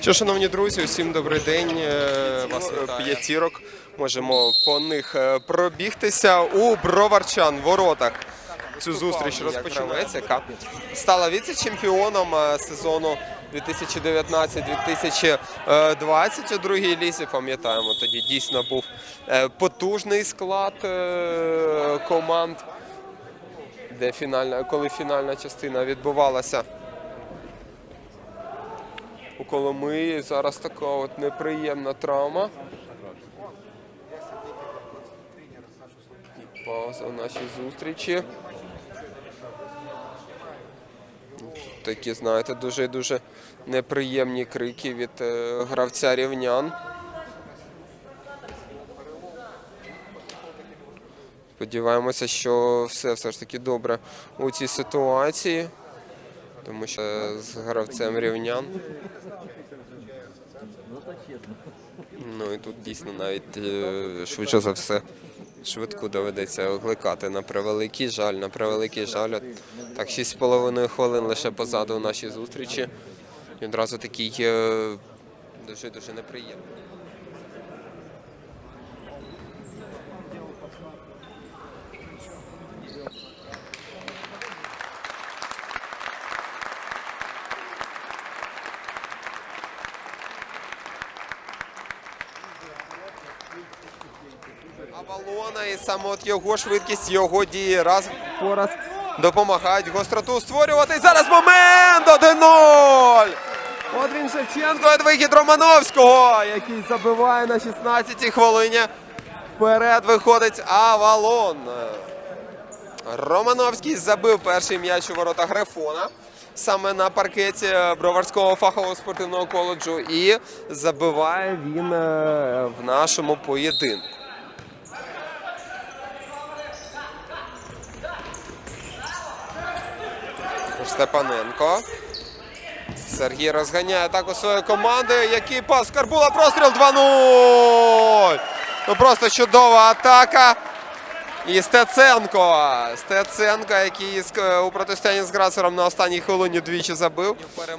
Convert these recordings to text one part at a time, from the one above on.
Що, шановні друзі, усім добрий день. Е, Вас п'ятірок. Можемо по них е, пробігтися у Броварчан воротах. Цю зустріч розпочинається, яка стала віце-чемпіоном е, сезону 2019-2020 у другій лізі. Пам'ятаємо, тоді дійсно був потужний склад команд, де фінальна, коли фінальна частина відбувалася у Коломиї. Зараз така от неприємна травма. Пауза в нашій зустрічі. Такі, знаєте, дуже дуже неприємні крики від е, гравця рівнян. Сподіваємося, що все все ж таки добре у цій ситуації, тому що з гравцем рівнян. Ну і тут дійсно навіть е, швидше за все швидку доведеться окликати на превеликий жаль, на превеликий жаль. Так, 6,5 хвилин лише позаду у нашій зустрічі. І одразу такий дуже дуже неприємний. Авалона і саме от його швидкість, його дії раз по раз допомагають гостроту створювати. Зараз момент 1-0! От він Шевченко і вихід Романовського, який забиває на 16-й хвилині. Вперед виходить Авалон. Романовський забив перший м'яч у ворота Грифона. Саме на паркеті Броварського фахового спортивного коледжу. І забиває він е, в нашому поєдинку. Степаненко. Сергій розганяє атаку своєї команди. Який пас Карбула. Простріл 2-0. Ну просто чудова атака. І Стеценко. Стеценко, який у протистоянні з Грацером на останній хвилині двічі забив.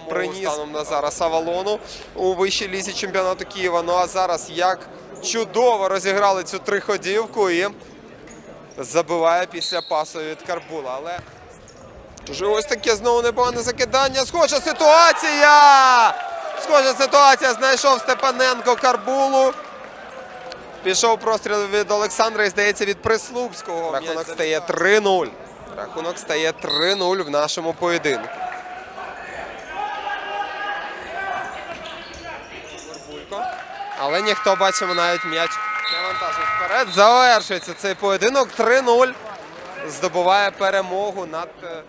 Приніс станом на зараз Авалону у вищій лізі чемпіонату Києва. Ну а зараз як чудово розіграли цю триходівку і забиває після пасу від Карбула. Але Дуже ось таке знову непогане закидання. Схожа ситуація! Схожа ситуація. Знайшов Степаненко Карбулу. Пішов простріл від Олександра і здається від Прислупського. Рахунок стає 3-0. Рахунок стає 3-0 в нашому поєдинку. Але ніхто бачимо навіть м'яч не вантажить вперед. Завершується цей поєдинок 3-0 здобуває перемогу над е,